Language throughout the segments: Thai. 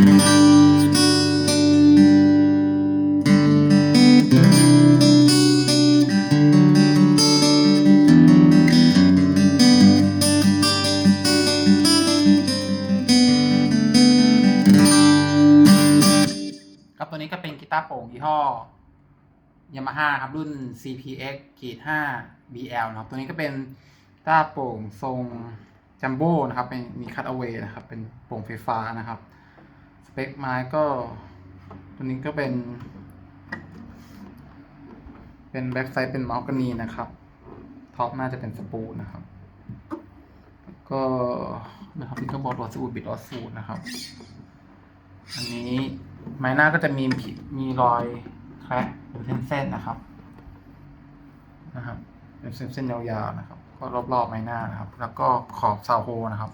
ครับตัวนี้ก็เป็นกีตาร์โปร่งยี่ห้อยามาฮ่าครับรุ่น CPX ขีด5 BL นะครับ ตัวนี้ก็เป็นกีตาร์โปร่งทรงจัมโบ้นะครับ เป็นมีคัตเอา a y นะครับ เป็นโปร่งไฟฟ้านะครับ ปคไม้ก็ ตัวนี้ก็เป็น เป็นแบ็กไซด์เป็นมอลกานีนะครับ ท็อปน่าจะเป็นสปูนนะครับ ก็นะครับนี่ก็บอร์ดวอสูดบิดวอสูดนะครับ อันนี้ไม้หน้าก็จะมีผิมีรอยแคร็กเป็นเส้นๆนะครับ นะครับเป็นเส้นๆยาวๆนะครับ ก็รอบๆไม้หน้านะครับ แล้วก็ขอบซาโฮนะครับ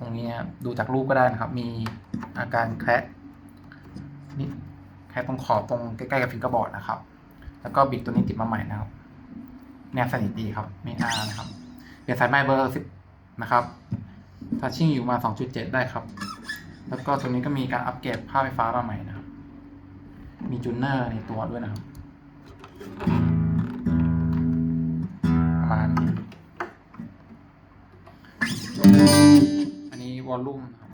ตรงนี้ดูจากรูปก็ได้นะครับ มีอาการแคร็กนี่แคร็กตรงขอบตรงใกล้ๆกับฟิงเกอร์บอร์ดนะครับ แล้วก็บิดตัวนี้ติดมาใหม่นะครับ แนบสนิทดีครับไม่อานะครับ เปลี่ยนสายไม้เบอร์สิบนะครับทัชชิ่งอยู่มา 2.7 ได้ครับ แล้วก็ตัวนี้ก็มีการอัปเกรดภาพไฟฟ้ามาใหม่นะครับ มีจูนเนอร์ในตัวด้วยนะครับ วอลลุ่มครับ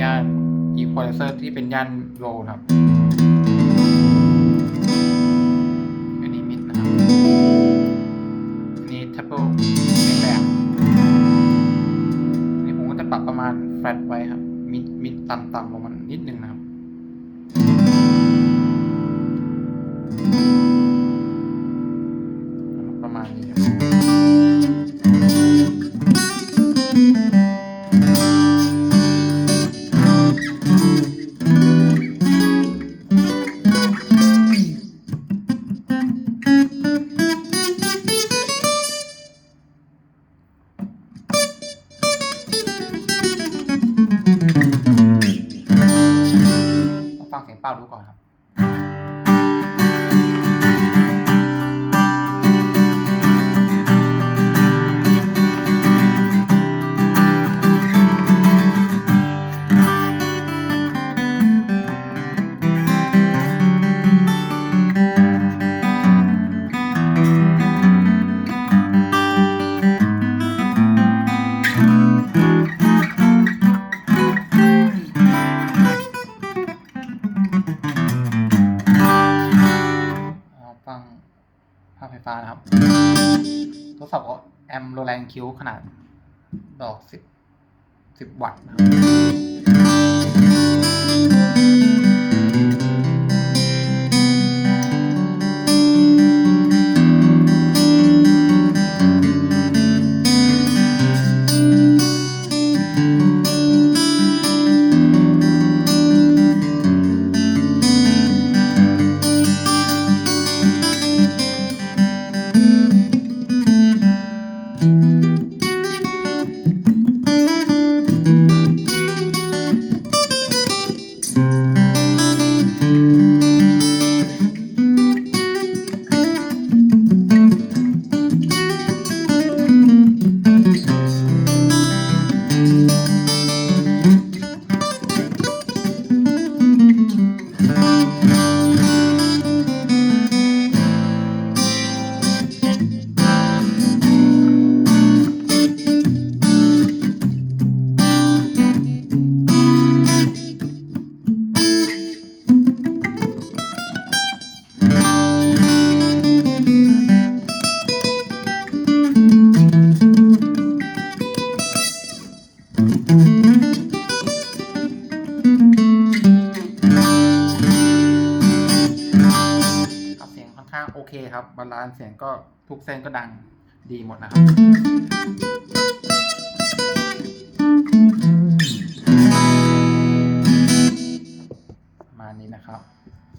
ย่านอีควอไลเซอร์ที่เป็นย่านโลครับอันนี้มิดนะครับ เป้าดูก่อนครับ ภาพไฟฟ้านะครับ ทดสอบเอาแอมโรแลนคิวขนาดดอกสิบสิบวัตต์นะครับ ค ครับบาลานซ์เสียงก็ทุกเส้นก็ดังดีหมดนะครับมานี้นะครับ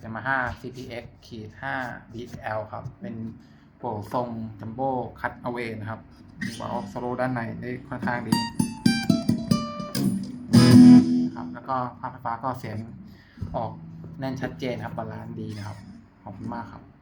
Yamaha CPX ขีด5 DL ครับ เป็นโปรทรงจัมโบ้คัตเอาเวนะครับมีวอลโซโลด้านในได้ค่อนข้างดีนะครับแล้วก็ภาพไฟฟ้าก็เสียงออกแน่นชัดเจนครับบาลานซ์ดีนะครับ ขอบคุณมากครับ